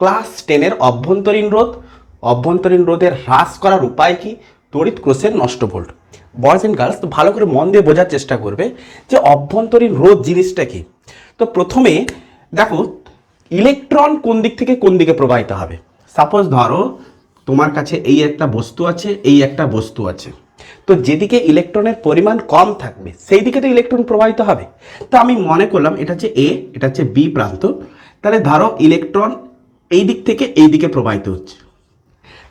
Class টেনের অভ্যন্তরীণ রোধ। অভ্যন্তরীণ রোধের হ্রাস করার উপায় কি? তড়িৎ ক্রোশের নষ্ট ভোল্ট। বয়েজ অ্যান্ড গার্লস তো ভালো করে মন দিয়ে বোঝার চেষ্টা করবে যে অভ্যন্তরীণ রোধ জিনিসটা কি। তো প্রথমে দেখো ইলেকট্রন কোন দিক থেকে কোন দিকে প্রবাহিত হবে? সাপোজ ধরো, তোমার কাছে এই একটা বস্তু আছে, এই একটা বস্তু আছে। তো যেদিকে ইলেকট্রনের পরিমাণ কম থাকবে, সেই দিকে তো ইলেকট্রন প্রবাহিত হবে। তো আমি মনে করলাম এটা হচ্ছে এ এটা হচ্ছে বি প্রান্ত। তাহলে ধরো ইলেকট্রন এই দিক থেকে এই দিকে প্রবাহিত হচ্ছে।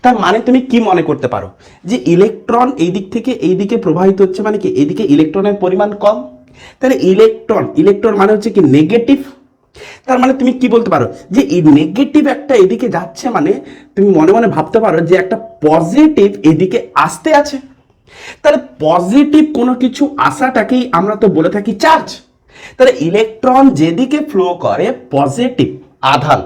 তার মানে তুমি কি মনে করতে পারো? যে ইলেকট্রন এই দিক থেকে এই দিকে প্রবাহিত হচ্ছে মানে কি? এইদিকে ইলেকট্রনের পরিমাণ কম? তাহলে ইলেকট্রন ইলেকট্রন মানে হচ্ছে কি নেগেটিভ তার মানে তুমি কি বলতে পারো? যে এই নেগেটিভ একটা এদিকে যাচ্ছে মানে তুমি মনে মনে ভাবতে পারো যে একটা পজিটিভ এদিকে আসতে আছে। তাহলে পজিটিভ কোনো কিছু আসাটাকেই আমরা তো বলে থাকি চার্জ তাহলে ইলেকট্রন যেদিকে ফ্লো করে পজিটিভ আধান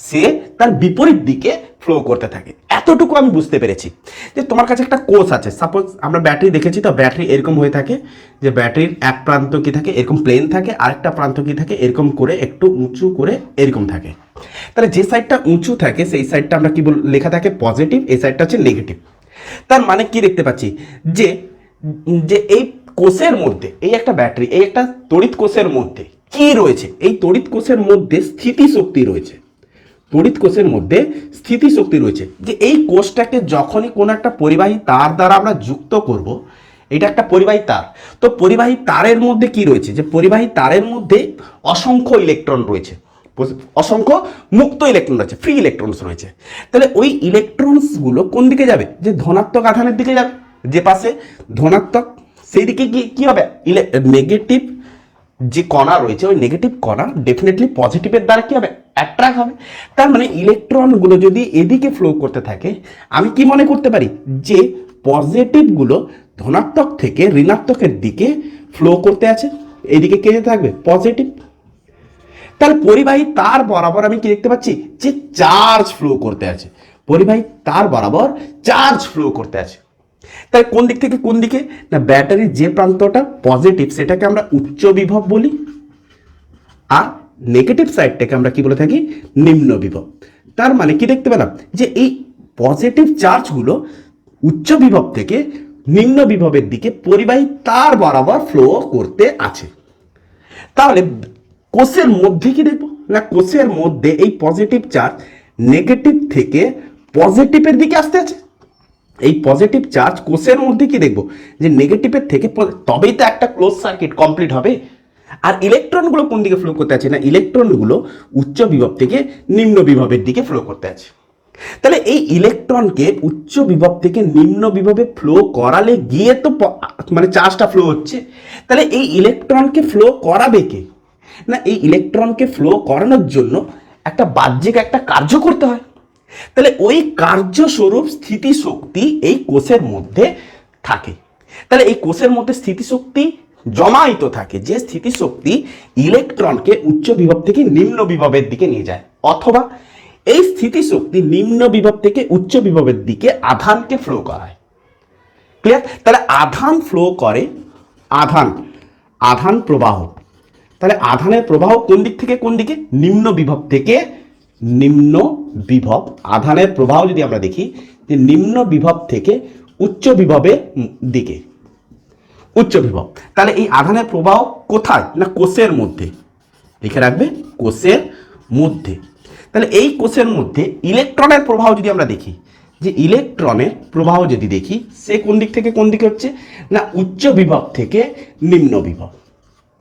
সে তার বিপরীত দিকে ফ্লো করতে থাকে। এতটুকু আমি বুঝতে পেরেছি। যে তোমার কাছে একটা কোষ আছে। সাপোজ আমরা ব্যাটারি দেখেছি তো ব্যাটারি এরকম হয়ে থাকে, যে ব্যাটারির এক প্রান্ত কি থাকে, এরকম প্লেন থাকে, আরেকটা প্রান্ত কি থাকে, এরকম করে, একটু উঁচু করে এরকম থাকে। তাহলে যে সাইডটা উঁচু থাকে, সেই সাইডটা আমরা কি বল, লেখা থাকে পজিটিভ এই সাইডটা হচ্ছে নেগেটিভ তার মানে কি দেখতে পাচ্ছি? যে যে এই কোষের মধ্যে, এই একটা ব্যাটারি এই একটা তড়িৎ কোষের মধ্যে কি রয়েছে? এই তড়িৎ কোষের মধ্যে স্থিতিশক্তি রয়েছে। তড়িৎ কোষের মধ্যে স্থিতিশক্তি রয়েছে। যে এই কোষটাকে যখনই কোনো একটা পরিবাহী তার দ্বারা আমরা যুক্ত করব, এটা একটা পরিবাহী তার। তো পরিবাহী তারের মধ্যে কি রয়েছে? যে পরিবাহী তারের মধ্যে অসংখ্য ইলেকট্রন রয়েছে। অসংখ্য মুক্ত ইলেকট্রন রয়েছে ফ্রি ইলেকট্রনস রয়েছে। তাহলে ওই ইলেকট্রনসগুলো কোন দিকে যাবে? যে ধনাত্মক আধানের দিকে যাবে। যে পাশে ধনাত্মক সেই দিকে গিয়ে কী হবে? নেগেটিভ যে কণা রয়েছে, ওই নেগেটিভ কণা ডেফিনেটলি পজিটিভের দ্বারা কি হবে? অ্যাট্রাক্ট হবে। তার মানে ইলেকট্রনগুলো যদি এদিকে ফ্লো করতে থাকে, আমি কি মনে করতে পারি? যে পজিটিভগুলো ধনাত্মক থেকে ঋণাত্মকের দিকে ফ্লো করতে আছে। এদিকে কে থাকবে? পজিটিভ তাহলে পরিবাহী তার বরাবর আমি কি দেখতে পাচ্ছি? যে চার্জ ফ্লো করতে আছে। পরিবাহী তার বরাবর চার্জ ফ্লো করতে আছে। তাই কোন দিক থেকে কোন দিকে? না, ব্যাটারির যে প্রান্তটা পজিটিভ সেটাকে আমরা উচ্চ বিভব বলি। আর নেগেটিভ সাইডটাকে আমরা কি বলে থাকি? নিম্ন বিভব। তার মানে কি দেখতে পেলাম? যে এই পজিটিভ চার্জগুলো উচ্চ বিভব থেকে নিম্ন বিভবের দিকে পরিবাহী তার বরাবর ফ্লো করতে আছে। তাহলে কোষের মধ্যে কি দেখব? না, কোষের মধ্যে এই পজিটিভ চার্জ নেগেটিভ থেকে পজিটিভের দিকে আসতে আছে। এই পজিটিভ চার্জ কোষের মধ্যে কি দেখব? যে নেগেটিভের থেকে তবেই তো একটা ক্লোজ সার্কিট কমপ্লিট হবে। আর ইলেকট্রনগুলো কোন দিকে ফ্লো করতে আছে না? ইলেকট্রনগুলো উচ্চ বিভব থেকে নিম্ন বিভবের দিকে ফ্লো করতে আছে। তাহলে এই ইলেকট্রনকে উচ্চ বিভব থেকে নিম্ন বিভবে ফ্লো করালে গিয়ে তো মানে চার্জটা ফ্লো হচ্ছে। তাহলে এই ইলেকট্রনকে ফ্লো করাবে কে? না, এই ইলেকট্রনকে ফ্লো করানোর জন্য একটা বাহ্যিক একটা কার্য করতে হয়। তাহলে ওই কার্যস্বরূপ স্থিতিশক্তি এই কোষের মধ্যে থাকে। তাহলে এই কোষের মধ্যে স্থিতিশক্তি জমায়িত থাকে, যে স্থিতিশক্তি ইলেকট্রনকে উচ্চ বিভব থেকে নিম্ন বিভবের দিকে নিয়ে যায়। অথবা এই স্থিতিশক্তি নিম্ন বিভব থেকে উচ্চ বিভবের দিকে আধানকে ফ্লো করায়। ক্লিয়ার তাহলে আধান ফ্লো করে আধান আধান প্রবাহ। তাহলে আধানের প্রবাহ কোন দিক থেকে কোন দিকে? নিম্ন বিভব থেকে নিম্ন বিভব, আধানের প্রবাহ যদি আমরা দেখি যে নিম্ন বিভব থেকে উচ্চ বিভবের দিকে। উচ্চ বিভব। তাহলে এই আধানের প্রবাহ কোথায়? না কোষের মধ্যে? লিখে রাখবে, কোষের মধ্যে। তাহলে এই কোষের মধ্যে ইলেকট্রনের প্রবাহ যদি আমরা দেখি, যে ইলেকট্রনের প্রবাহ যদি দেখি, সে কোন দিক থেকে কোন দিকে হচ্ছে? না উচ্চ বিভব থেকে নিম্ন বিভব।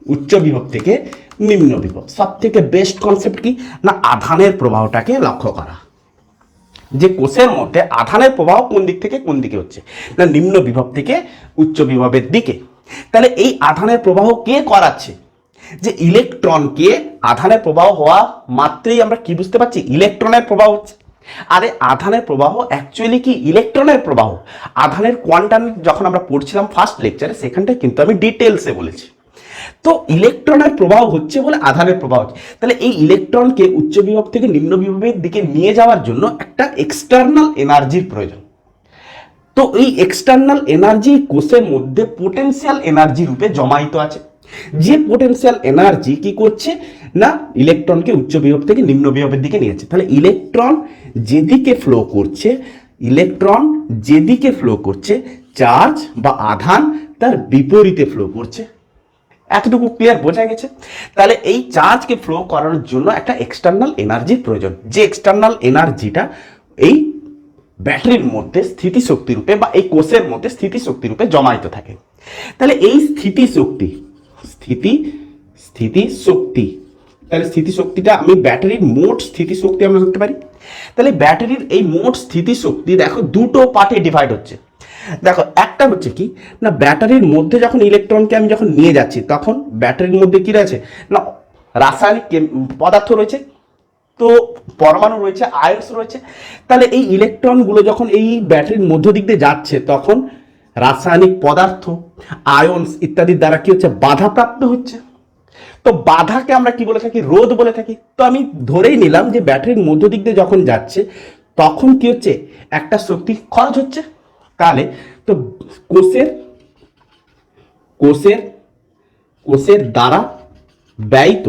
উচ্চ বিভব থেকে নিম্ন বিভব। সব থেকে বেস্ট কনসেপ্ট কি? না, আধানের প্রবাহটাকে লক্ষ্য করা। যে কোষের মধ্যে আধানের প্রবাহ কোন দিক থেকে কোন দিকে হচ্ছে? না, নিম্ন বিভব থেকে উচ্চ বিভবের দিকে। তাহলে এই আধানের প্রবাহ কে করাচ্ছে? যে ইলেকট্রনকে আধানের প্রবাহ হওয়া মাত্রই আমরা কি বুঝতে পারছি? ইলেকট্রনের প্রবাহ হচ্ছে। আরে, আধানের প্রবাহ অ্যাকচুয়ালি কি? ইলেকট্রনের প্রবাহ। আধানের কোয়ান্টাম যখন আমরা পড়ছিলাম ফার্স্ট লেকচারে সেখানটায় কিন্তু আমি ডিটেলসে বলেছি। তো ইলেকট্রনের প্রবাহ হচ্ছে বলে আধানের প্রবাহ হচ্ছে। তাহলে এই ইলেকট্রনকে উচ্চ বিভব থেকে নিম্ন বিভবের দিকে নিয়ে যাওয়ার জন্য একটা এক্সটার্নাল এনার্জির প্রয়োজন। তো এই এক্সটার্নাল এনার্জি কোষের মধ্যে পোটেনশিয়াল এনার্জি রূপে জমায়িত আছে। যে পোটেনশিয়াল এনার্জি কি করছে? না, ইলেকট্রনকে উচ্চ বিভব থেকে নিম্ন বিভবের দিকে নিয়ে যাচ্ছে। তাহলে ইলেকট্রন যেদিকে ফ্লো করছে, ইলেকট্রন যেদিকে ফ্লো করছে চার্জ বা আধান তার বিপরীতে ফ্লো করছে। এতটুকু ক্লিয়ার বোঝা গেছে? তাহলে এই চার্জকে ফ্লো করানোর জন্য একটা এক্সটার্নাল এনার্জির প্রয়োজন। যে এক্সটার্নাল এনার্জিটা এই ব্যাটারির মধ্যে স্থিতিশক্তি রূপে বা এই কোষের মধ্যে স্থিতিশক্তি রূপে জমায়িত থাকে। তাহলে এই স্থিতিশক্তি, স্থিতি, স্থিতিশক্তি, তাহলে স্থিতিশক্তিটা আমি ব্যাটারির মোট স্থিতিশক্তি আমরা ধরতে পারি? তাহলে ব্যাটারির এই মোট স্থিতিশক্তি দেখো দুটো পার্টে ডিভাইড হচ্ছে। দেখো, একটা হচ্ছে কি, না ব্যাটারির মধ্যে যখন ইলেকট্রনকে আমি যখন নিয়ে যাচ্ছি, তখন ব্যাটারির মধ্যে কি রয়েছে? না, রাসায়নিক পদার্থ রয়েছে, তো পরমাণু রয়েছে, আয়ন্স রয়েছে। তাহলে এই ইলেকট্রনগুলো যখন এই ব্যাটারির মধ্য দিক দিয়ে যাচ্ছে, তখন রাসায়নিক পদার্থ, আয়ন্স ইত্যাদির দ্বারা কি হচ্ছে? বাধাপ্রাপ্ত হচ্ছে। তো বাধাকে আমরা কি বলে থাকি? রোধ বলে থাকি। তো আমি ধরেই নিলাম যে ব্যাটারির মধ্য দিক দিয়ে যখন যাচ্ছে, তখন কি হচ্ছে? একটা শক্তি খরচ হচ্ছে। তাহলে তো কোষের কোষের কোষের দ্বারা ব্যয়িত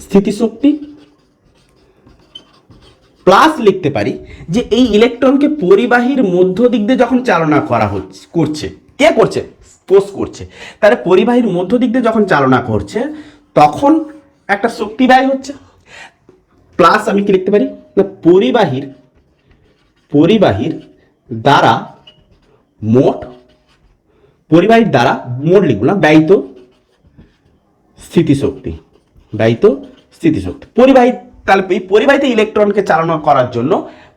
স্থিতিশক্তি প্লাস লিখতে পারি যে এই ইলেকট্রনকে পরিবাহীর মধ্য দিক দিয়ে যখন চালনা করা হচ্ছে, করছে, কে করছে? পোস্ট করছে। তাহলে পরিবাহীর মধ্য দিক দিয়ে যখন চালনা করছে, তখন একটা শক্তি ব্যয় হচ্ছে। প্লাস আমি কি লিখতে পারি? না, পরিবাহীর পরিবাহীর দ্বারা মোট, পরিবাহীর দ্বারা মোট লিখব না, ব্যয়িত স্থিতিশক্তি ব্যয়িত স্থিতিশক্তি। পরিবাহী, তাহলে এই পরিবাহিত ইলেকট্রনকে চালনা করার জন্য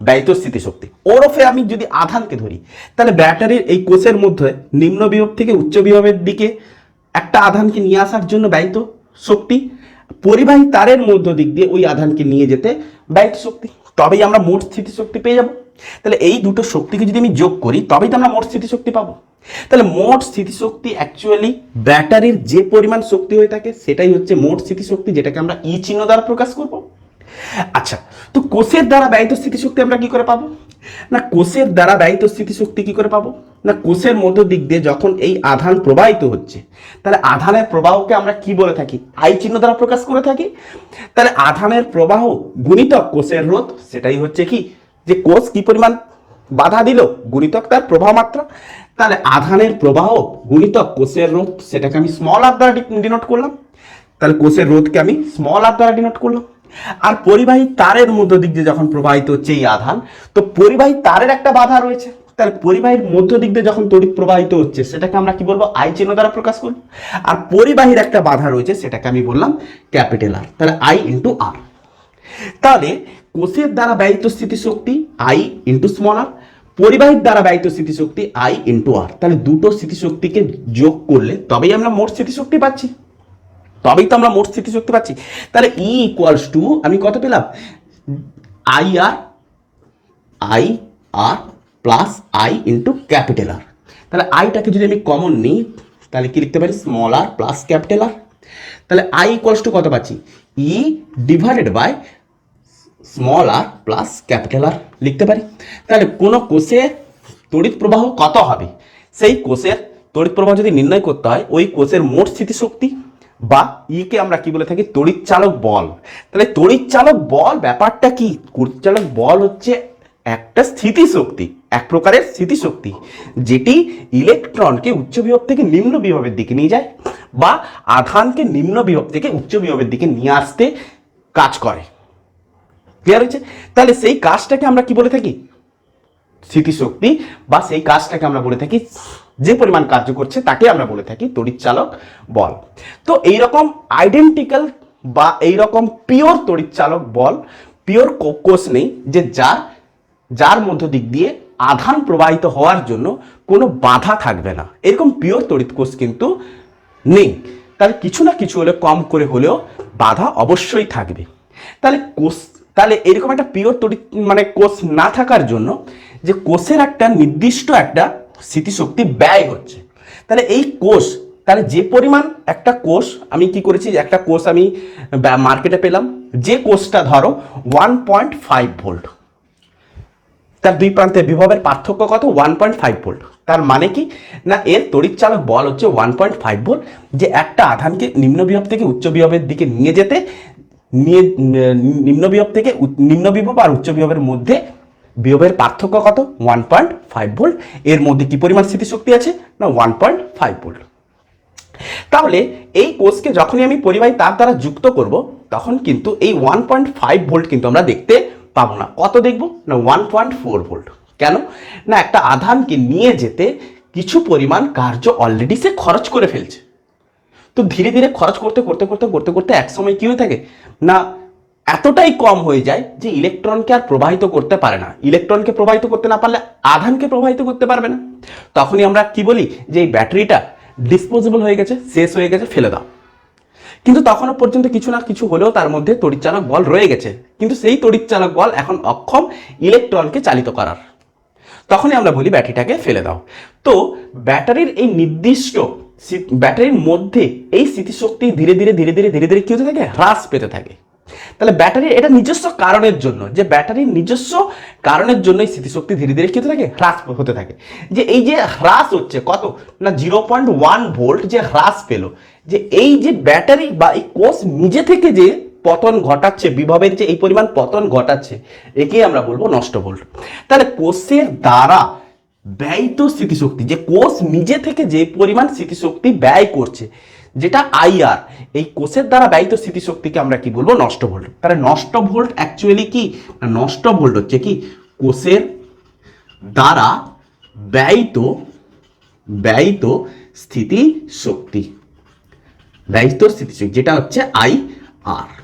ব্যয়িত স্থিতিশক্তি। ওরফে আমি যদি আধানকে ধরি, তাহলে ব্যাটারির এই কোষের মধ্যে নিম্ন বিভব থেকে উচ্চ বিভবের দিকে একটা আধানকে নিয়ে আসার জন্য ব্যয়িত শক্তি, পরিবাহী তারের মধ্য দিক দিয়ে ওই আধানকে নিয়ে যেতে ব্যয়িত শক্তি। তবেই আমরা মোট স্থিতিশক্তি পেয়ে যাব। তাহলে এই দুটো শক্তিকে যদি আমি যোগ করি, তবেই তো আমরা মোট স্থিতিশক্তি পাবো। তাহলে মোট স্থিতিশক্তি অ্যাকচুয়ালি ব্যাটারির যে পরিমাণ শক্তি হয়ে থাকে, সেটাই হচ্ছে মোট স্থিতিশক্তি যেটাকে আমরা ই চিহ্ন দ্বারা প্রকাশ করব। আচ্ছা তো কোষের দ্বারা ব্যয়িত স্থিতিশক্তি আমরা কি করে পাবো? না, কোষের দ্বারা ব্যয়িত স্থিতিশক্তি কি করে পাবো? না, কোষের মধ্য দিক দিয়ে যখন এই আধান প্রবাহিত হচ্ছে, তাহলে আধানের প্রবাহকে আমরা কি বলে থাকি? আই চিহ্ন দ্বারা প্রকাশ করে থাকি। তাহলে আধানের প্রবাহ গুণিতক কোষের রোধ, সেটাই হচ্ছে কি? যে কোষ কি পরিমাণ বাধা দিল? গুণিতক তার প্রবাহ মাত্রা। তাহলে আধানের প্রবাহ গুণিতক কোষের রোধ, সেটাকে আমি স্মল আর দ্বারা ডিনোট করলাম। তাহলে কোষের রোধকে আমি স্মল আর দ্বারা ডিনোট করলাম। আর পরিবাহী তারের মধ্য দিক দিয়ে যখন প্রবাহিত হচ্ছে এই আধান, তো পরিবাহী তারের একটা বাধা রয়েছে। তাহলে পরিবাহীর মধ্য দিক দিয়ে যখন তড়িৎ প্রবাহিত হচ্ছে, সেটাকে আমরা কি বলব? আই চিহ্ন দ্বারা প্রকাশ করব আর পরিবাহীর একটা বাধা রয়েছে, সেটাকে আমি বললাম ক্যাপিটাল আর তাহলে আই ইন্টু আর তাহলে কোষের দ্বারা ব্যয়িত স্থিতিশক্তি আই ইন্টু স্মল আর পরিবাহীর দ্বারা ব্যয়িত স্থিতিশক্তি আই ইন্টু আর তাহলে দুটো স্থিতিশক্তিকে যোগ করলে তবেই আমরা মোট স্থিতিশক্তি পাচ্ছি। তবেই তো আমরা মোট স্থিতিশক্তি পাচ্ছি। তাহলে ই ইকুয়ালস টু আমি কত পেলাম? I R I R plus I into capital R তাহলে আইটাকে যদি আমি কমন নিই, তাহলে কি লিখতে পারি? Small R plus capital R তাহলে আই ইকুয়ালস টু কত পাচ্ছি? E divided by small R plus capital R লিখতে পারি। তাহলে কোনো কোষে তড়িৎ প্রবাহ কত হবে? সেই কোষের তড়িৎ প্রবাহ যদি নির্ণয় করতে হয়, ওই কোষের মোট স্থিতিশক্তি বা ইকে আমরা কি বলে থাকি? তড়িৎ চালক বল। তাহলে তড়িৎ চালক বল ব্যাপারটা কি? তড়িৎ চালক বল হচ্ছে একটা স্থিতিশক্তি, এক প্রকারের স্মৃতিশক্তি যেটি ইলেকট্রনকে উচ্চ বিভব থেকে নিম্ন বিভবের দিকে নিয়ে যায় বা আধানকে নিম্ন বিভব থেকে উচ্চ বিভবের দিকে নিয়ে আসতে কাজ করে। ক্লিয়ার হয়েছে? তাহলে সেই কাজটাকে আমরা কি বলে থাকি? স্মৃতিশক্তি বা সেই কাজটাকে আমরা বলে থাকি, যে পরিমাণ কার্য করছে তাকে আমরা বলে থাকি তড়িৎচালক বল। তো এইরকম আইডেন্টিক্যাল বা এইরকম পিওর তড়িৎচালক বল পিওর কোষ নেই যে যার যার মধ্য দিক দিয়ে আধান প্রবাহিত হওয়ার জন্য কোনো বাধা থাকবে না। এরকম পিওর তড়িৎ কোষ কিন্তু নেই। তাহলে কিছু না কিছু হলে কম করে হলেও বাধা অবশ্যই থাকবে। তাহলে কোষ তাহলে এরকম একটা পিওর তড়িৎ মানে কোষ না থাকার জন্য যে কোষের একটা নির্দিষ্ট একটা স্মৃতিশক্তি ব্যয় হচ্ছে। তাহলে এই কোষ, তাহলে যে পরিমাণ একটা কোষ, আমি কি করেছি, একটা কোষ আমি মার্কেটে পেলাম, যে কোষটা ধরো ওয়ান পয়েন্ট ফাইভ ভোল্ট তার দুই প্রান্তে বিভবের পার্থক্য কত? ওয়ান পয়েন্ট ফাইভ ভোল্ট তার মানে কি? না, এর তড়িৎচালক বল হচ্ছে ওয়ান পয়েন্ট ফাইভ ভোল্ট যে একটা আধানকে নিম্ন বিভব থেকে উচ্চ বিভবের দিকে নিয়ে যেতে নিয়ে নিম্ন বিভব থেকে নিম্ন বিভব আর উচ্চ বিভবের মধ্যে বিভবের পার্থক্য কত? ওয়ান পয়েন্ট ফাইভ ভোল্ট এর মধ্যে কি পরিমাণ স্থিতিশক্তি আছে? না ওয়ান পয়েন্ট ফাইভ ভোল্ট তাহলে এই কোষকে যখনই আমি পরিবাহী তার দ্বারা যুক্ত করব, তখন কিন্তু এই ওয়ান পয়েন্ট ফাইভ ভোল্ট কিন্তু আমরা দেখতে পাবো না। কত দেখব? না ওয়ান পয়েন্ট ফোর ভোল্ট কেন? না, একটা আধানকে নিয়ে যেতে কিছু পরিমাণ কার্য অলরেডি সে খরচ করে ফেলছে। তো ধীরে ধীরে খরচ করতে করতে করতে করতে করতে এক সময় কি হয়ে থাকে? না, এতটাই কম হয়ে যায় যে ইলেকট্রনকে আর প্রবাহিত করতে পারে না। ইলেকট্রনকে প্রবাহিত করতে না পারলে আধানকে প্রবাহিত করতে পারবে না। তখনই আমরা কি বলি? যে এই ব্যাটারিটা ডিসপোজেবল হয়ে গেছে, শেষ হয়ে গেছে, ফেলে দাও। কিন্তু তখনও পর্যন্ত কিছু না কিছু হলেও তার মধ্যে তড়িৎচালক বল রয়ে গেছে। কিন্তু সেই তড়িৎচালক বল এখন অক্ষম ইলেকট্রনকে চালিত করার। তখনই আমরা বলি ব্যাটারিটাকে ফেলে দাও। তো ব্যাটারির এই নির্দিষ্ট ব্যাটারির মধ্যে এই স্মৃতিশক্তি ধীরে ধীরে ধীরে ধীরে ধীরে ধীরে কি হতে থাকে? হ্রাস পেতে থাকে। তাহলে ব্যাটারির এটা নিজস্ব কারণের জন্য, যে ব্যাটারির নিজস্ব কারণের জন্য এই স্মৃতিশক্তি ধীরে ধীরে কি হতে থাকে? হ্রাস হতে থাকে। যে এই যে হ্রাস হচ্ছে, কত? না জিরো পয়েন্ট ওয়ান ভোল্ট যে হ্রাস পেল, যে এই যে ব্যাটারি বা এই কোষ নিজে থেকে যে পতন ঘটাচ্ছে, বিভবের যে এই পরিমাণ পতন ঘটাচ্ছে, একেই আমরা বলব নষ্ট ভোল্ট তাহলে কোষের দ্বারা ব্যয়িত স্মৃতিশক্তি, যে কোষ নিজে থেকে যে পরিমাণ স্মৃতিশক্তি ব্যয় করছে, যেটা আইআর এই কোষের দ্বারা ব্যয়িত স্মৃতিশক্তিকে আমরা কি বলব? নষ্ট ভোল্ট। তাহলে নষ্ট ভোল্ট অ্যাকচুয়ালি কি? না নষ্ট ভোল্ট হচ্ছে কি? কোষের দ্বারা ব্যয়িত ব্যয়িত স্থিতিশক্তি ব্যয়িত স্থিতিশক্তি যেটা হচ্ছে আই আর।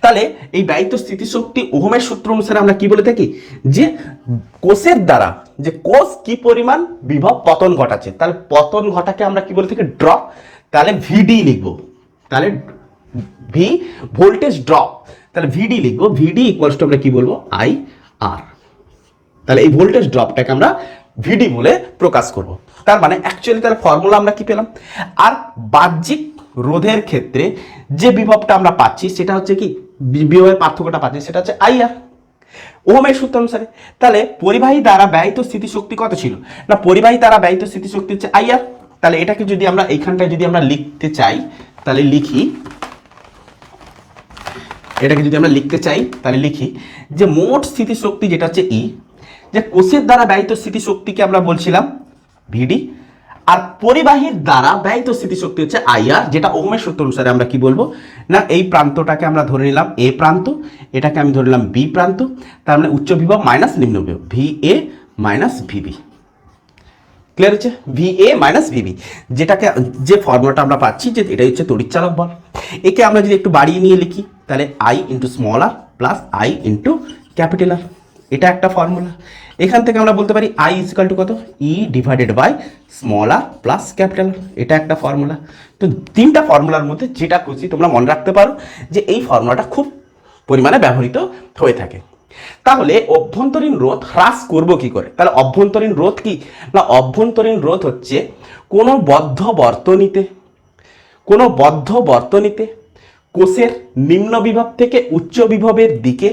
তাহলে এই দায়িত্ব স্থিতিশক্তি ওহমের সূত্র অনুসারে আমরা কি বলে থাকি? যে কোষের দ্বারা, যে কোষ কি পরিমাণ বিভব পতন ঘটাচ্ছে, তাহলে পতন ঘটাকে আমরা কি বলে থাকি? ড্রপ। তাহলে ভিডি লিখব। তাহলে ভি ভোল্টেজ ড্রপ। তাহলে ভিডি লিখব। ভিডি ইকুয়ালস টু আমরা কি বলব? I R. তাহলে এই ভোল্টেজ ড্রপটাকে আমরা ভিডি বলে প্রকাশ করব। তার মানে অ্যাকচুয়ালি তাহলে ফর্মুলা আমরা কি পেলাম? আর বাহ্যিক রোধের ক্ষেত্রে যে বিভবটা আমরা পাচ্ছি, সেটা হচ্ছে কি? বিভবের পার্থক্যটা পাচ্ছি, সেটা হচ্ছে আইআর ওহমের সূত্র অনুসারে, তাহলে পরিবাহী দ্বারা ব্যয়িত স্থিতিশক্তি কত ছিল? না, পরিবাহী দ্বারা ব্যয়িত স্থিতিশক্তি হচ্ছে আইআর তাহলে এটাকে যদি আমরা, এইখানটায় যদি আমরা লিখতে চাই, তাহলে লিখি, এটাকে যদি আমরা লিখতে চাই, তাহলে লিখি যে মোট স্থিতিশক্তি যেটা হচ্ছে ই যে কোষের দ্বারা ব্যয়িত স্থিতিশক্তিকে আমরা বলছিলাম ভিডি আর পরিবাহীর দ্বারা ব্যয়িত স্থিতিশক্তি হচ্ছে আইআর, যেটা ওহমের সূত্র অনুসারে আমরা কি বলব? না, এই প্রান্তটাকে আমরা ধরে নিলাম এ প্রান্ত, এটাকে আমি ধরে নিলাম বি প্রান্ত, তার মানে উচ্চ বিভব মাইনাস নিম্ন বিভব V A minus V B. Clear হচ্ছে? V A minus V B, যেটাকে, যে ফর্মুলাটা আমরা পাচ্ছি, যে এটাই হচ্ছে তড়িৎচালক বল। একে আমরা যদি একটু বাড়িয়ে নিয়ে লিখি, তাহলে I into small R plus I into capital R এটা একটা ফর্মুলা। এখান থেকে আমরা বলতে পারি আই ইজিক্যাল টু কত? E divided by small R plus capital এটা একটা ফর্মুলা তো তিনটা ফর্মুলার মধ্যে যেটা খুশি তোমরা মনে রাখতে পারো যে এই ফর্মুলাটা খুব পরিমাণে ব্যবহৃত হয়ে থাকে। তাহলে অভ্যন্তরীণ রোধ হ্রাস করব কি করে? তাহলে অভ্যন্তরীণ রোধ কি? না, অভ্যন্তরীণ রোধ হচ্ছে কোনো বদ্ধ বর্তনীতে, কোনো বদ্ধ বর্তনীতে কোষের নিম্ন বিভব থেকে উচ্চ বিভবের দিকে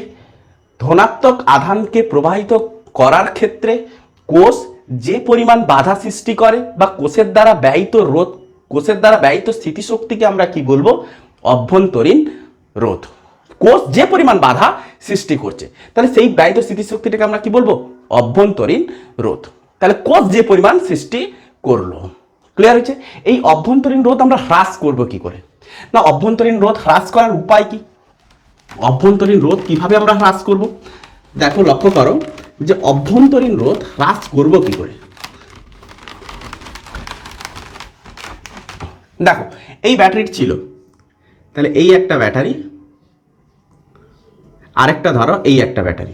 ধনাত্মক আধানকে প্রবাহিত করার ক্ষেত্রে কোষ যে পরিমাণ বাধা সৃষ্টি করে বা কোষের দ্বারা ব্যয়িত রোধ, কোষের দ্বারা ব্যয়িত স্থিতিশক্তিকে আমরা কি বলব? অভ্যন্তরীণ রোধ। কোষ যে পরিমাণ বাধা সৃষ্টি করছে, তাহলে সেই ব্যয়িত স্থিতিশক্তিটাকে আমরা কি বলব? অভ্যন্তরীণ রোধ। তাহলে কোষ যে পরিমাণ সৃষ্টি করল। ক্লিয়ার হচ্ছে এই অভ্যন্তরীণ রোধ আমরা হ্রাস করব কি করে? না, অভ্যন্তরীণ রোধ হ্রাস করার উপায় কি? অভ্যন্তরীণ রোধ কীভাবে আমরা হ্রাস করব? দেখো, লক্ষ্য করো যে অভ্যন্তরীণ রোধ হ্রাস করব কি করে? দেখো, এই ব্যাটারি ছিল। তাহলে এই একটা ব্যাটারি, আরেকটা ধরো, এই একটা ব্যাটারি।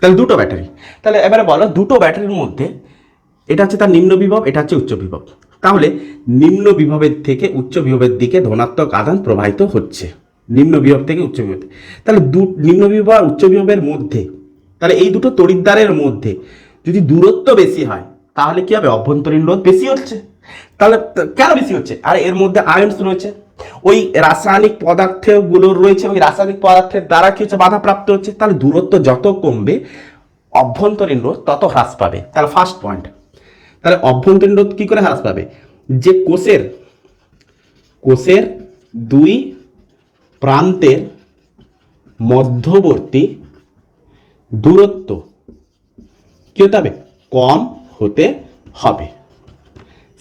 তাহলে দুটো ব্যাটারি। তাহলে এবারে বলো, দুটো ব্যাটারির মধ্যে এটা হচ্ছে তার নিম্ন বিভব, এটা হচ্ছে উচ্চ বিভব। তাহলে নিম্ন বিভবের থেকে উচ্চ বিভবের দিকে ধনাত্মক আদান প্রবাহিত হচ্ছে। নিম্ন বিভব থেকে উচ্চ বিভব তাহলে দু, নিম্ন বিভব আর উচ্চ বিভবের মধ্যে, তাহলে এই দুটো তড়িৎদ্বারের মধ্যে যদি দূরত্ব বেশি হয়, তাহলে কি হবে? অভ্যন্তরীণ রোধ বেশি হচ্ছে। তাহলে কেন বেশি হচ্ছে? আর এর মধ্যে আয়ন্স রয়েছে। ওই রাসায়নিক পদার্থগুলো রয়েছে, ওই রাসায়নিক পদার্থের দ্বারা কি হচ্ছে? বাধাপ্রাপ্ত হচ্ছে। তাহলে দূরত্ব যত কমবে, অভ্যন্তরীণ রোধ তত হ্রাস পাবে। তাহলে ফার্স্ট পয়েন্ট তাহলে অভ্যন্তরীণ রোধ কি করে হ্রাস পাবে? যে কোষের কোষের দুই প্রান্তের মধ্যবর্তী দূরত্ব কি হতে হবে কম হতে হবে।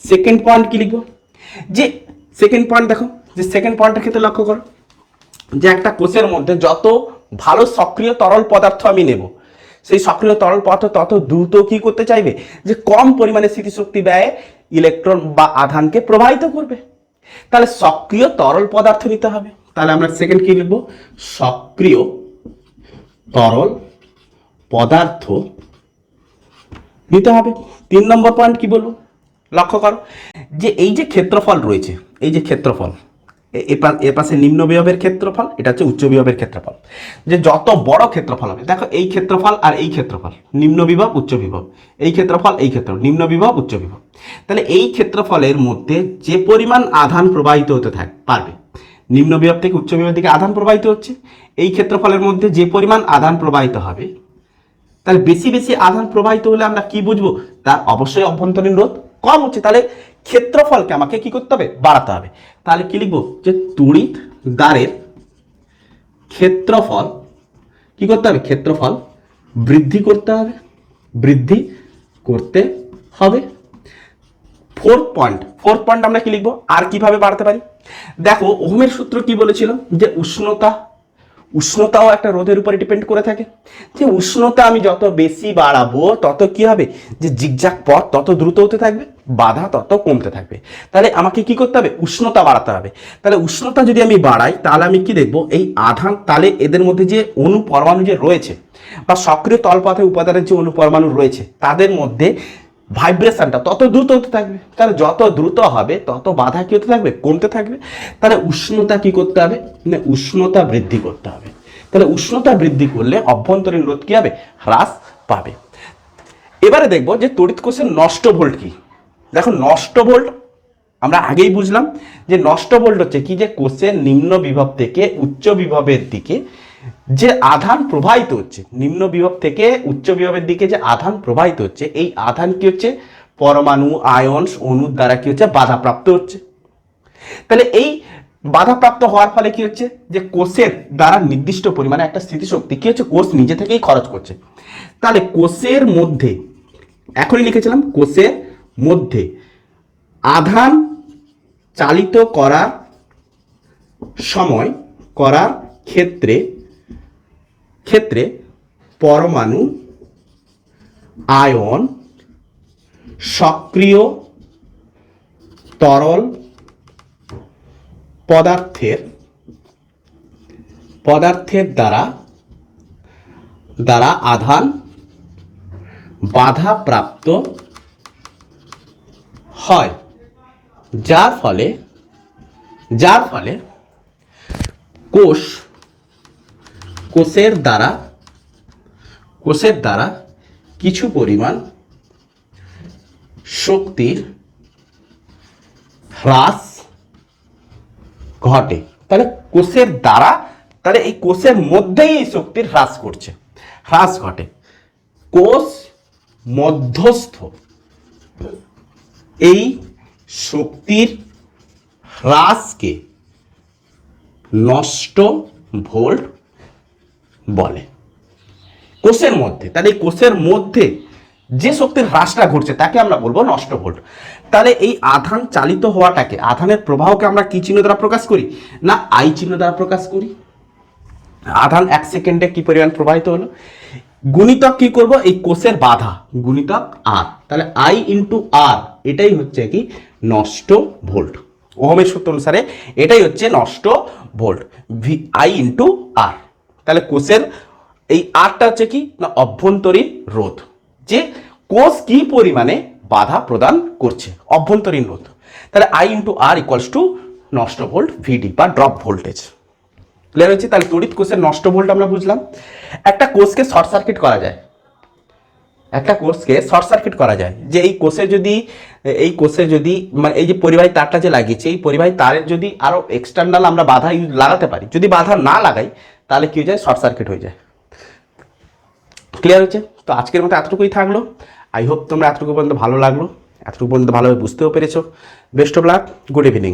সেকেন্ড পয়েন্ট কি লিখব? যে সেকেন্ড পয়েন্ট দেখো, যে সেকেন্ড পয়েন্টের ক্ষেত্রে লক্ষ্য করো। যে একটা কোষের মধ্যে যত ভালো সক্রিয় তরল পদার্থ আমি নেব, সেই সক্রিয় তরল পদার্থ তত দ্রুত কি করতে চাইবে? যে কম পরিমাণে স্মৃতিশক্তি ব্যয়ে ইলেকট্রন বা আধানকে প্রবাহিত করবে। তাহলে সক্রিয় তরল পদার্থ নিতে হবে। তাহলে আমরা সেকেন্ড কি লিখব? সক্রিয় তরল পদার্থ নিতে হবে। তিন নম্বর পয়েন্ট কি বলব? লক্ষ্য করো যে এই যে ক্ষেত্রফল রয়েছে, এই যে ক্ষেত্রফল, এ- পাশে নিম্ন বিভবের ক্ষেত্রফল, এটা হচ্ছে উচ্চ বিভবের ক্ষেত্রফল। যে যত বড় ক্ষেত্রফল হবে, দেখো এই ক্ষেত্রফল আর এই ক্ষেত্রফল, নিম্ন বিভব, উচ্চ বিভব, এই ক্ষেত্রফল, এই ক্ষেত্র নিম্ন বিভব, উচ্চ বিভব। তাহলে এই ক্ষেত্রফলের মধ্যে যে পরিমাণ আধান প্রবাহিত হতে থাক পারবে নিম্ন বিভব থেকে উচ্চ বিভবের দিকে আধান প্রবাহিত হচ্ছে। এই ক্ষেত্রফলের মধ্যে যে পরিমাণ আধান প্রবাহিত হবে, তাহলে বেশি বেশি আধান প্রবাহিত হলে আমরা কি বুঝব? তার অবশ্যই অভ্যন্তরীণ রোধ কম হচ্ছে। তাহলে ক্ষেত্রফলকে আমাকে কি করতে হবে? বাড়াতে হবে। তাহলে কি লিখব? যে তড়িৎ দ্বারের ক্ষেত্রফল কি করতে হবে? ক্ষেত্রফল বৃদ্ধি করতে হবে। বৃদ্ধি করতে হবে। ফোর্থ পয়েন্ট ফোর্থ পয়েন্ট আমরা কি লিখব? আর কীভাবে বাড়াতে পারি? দেখো, ওহমের সূত্র কি বলেছিল? যে উষ্ণতা, উষ্ণতাও একটা রোধের উপরে ডিপেন্ড করে থাকে। যে উষ্ণতা আমি যত বেশি বাড়াবো, তত কি হবে? যে জিগজাক পথ তত দ্রুত হতে থাকবে, বাধা তত কমতে থাকবে। তাহলে আমাকে কি করতে হবে? উষ্ণতা বাড়াতে হবে। তাহলে উষ্ণতা যদি আমি বাড়াই, তাহলে আমি কি দেখব? এই আধান তাহলে এদের মধ্যে যে অনুপরমাণু যে রয়েছে, বা সক্রিয় তলপথে উপাদানের যে অনুপরমাণু রয়েছে, তাদের মধ্যে ভাইব্রেশনটা তত দ্রুত হতে থাকবে। তাহলে যত দ্রুত হবে, তত বাধা কি হতে থাকবে? কমতে থাকবে। তাহলে উষ্ণতা কি করতে হবে? না উষ্ণতা বৃদ্ধি করতে হবে। তাহলে উষ্ণতা বৃদ্ধি করলে অভ্যন্তরীণ রোধ কি হবে? হ্রাস পাবে। এবারে দেখব যে তড়িৎ কোষের নষ্ট ভোল্ট কি? দেখো, নষ্ট ভোল্ট, আমরা আগেই বুঝলাম যে নষ্ট ভোল্ট হচ্ছে কি? যে কোষের নিম্ন বিভব থেকে উচ্চ বিভবের দিকে যে আধান প্রবাহিত হচ্ছে, নিম্ন বিভব থেকে উচ্চ বিভবের দিকে যে আধান প্রবাহিত হচ্ছে, এই আধান কি হচ্ছে? পরমাণু, আয়নস, অণুর দ্বারা কি হচ্ছে? বাধাপ্রাপ্ত হচ্ছে। তাহলে এই বাধাপ্রাপ্ত হওয়ার ফলে কি হচ্ছে? যে কোষের দ্বারা নির্দিষ্ট পরিমাণে একটা স্থিতিশক্তি কি হচ্ছে? কোষ নিজে থেকেই খরচ করছে। তাহলে কোষের মধ্যে, এখনই লিখেছিলাম, কোষের মধ্যে আধান চালিত করার সময়, করার ক্ষেত্রে ক্ষেত্রে পরমাণু, আয়ন, সক্রিয়, তরল পদার্থের পদার্থের দ্বারা দ্বারা আধান বাধাপ্রাপ্ত হয়। যার ফলে যার ফলে কোষ কোষের দ্বারা কোষের দ্বারা কিছু পরিমাণ শক্তির হ্রাস ঘটে। তাহলে কোষের দ্বারা, তাহলে এই কোষের মধ্যেই এই শক্তির হ্রাস করছে হ্রাস ঘটে। কোষ মধ্যস্থ, এই শক্তির হ্রাসকে নষ্ট ভোল্ট বলে। কোষের মধ্যে, তাহলে কোষের মধ্যে যে শক্তির হ্রাসটা ঘটছে, তাকে আমরা বলব নষ্ট ভোল্ট। তাহলে এই আধান চালিত হওয়াটাকে, আধানের প্রবাহকে আমরা কি চিহ্ন দ্বারা প্রকাশ করি? না, আই চিহ্ন দ্বারা প্রকাশ করি। আধান এক সেকেন্ডে কি পরিমাণ প্রবাহিত হলো? গুণিতক কি করব? এই কোষের বাধা, গুণিতক আর। তাহলে আই ইন্টু আর, এটাই হচ্ছে কি? নষ্ট ভোল্ট। ওহমের সূত্র অনুসারে এটাই হচ্ছে নষ্ট volt, V I into R. তাহলে কোষের এই আরটা হচ্ছে কি? না, অভ্যন্তরীণ রোধ। যে কোষ কি পরিমাণে বাধা প্রদান করছে? অভ্যন্তরীণ রোধ। তাহলে I into R equals to নষ্ট ভোল্ট ভিডি বা ড্রপ ভোল্টেজ ক্লিয়ার হচ্ছে তাহলে তড়িৎ কোষের নষ্ট ভোল্ট আমরা বুঝলাম। একটা কোষকে শর্ট সার্কিট করা যায়। একটা কোষকে শর্ট সার্কিট করা যায়। যে এই কোষে যদি এই কোষে যদি মানে এই যে পরিবাহী তারটা যে লাগিয়েছে, এই পরিবাহী তারের যদি আরও এক্সটার্নাল আমরা বাধা ইউজ লাগাতে পারি, যদি বাধা না লাগাই, তাহলে কী হয়ে যায়? শর্ট সার্কিট হয়ে যায়। ক্লিয়ার হচ্ছে তো আজকের মতো এতটুকুই থাকল। আই হোপ তোমরা এতটুকু পর্যন্ত ভালো লাগল, এতটুকু পর্যন্ত ভালোভাবে বুঝতেও পেরেছ। Best of luck good evening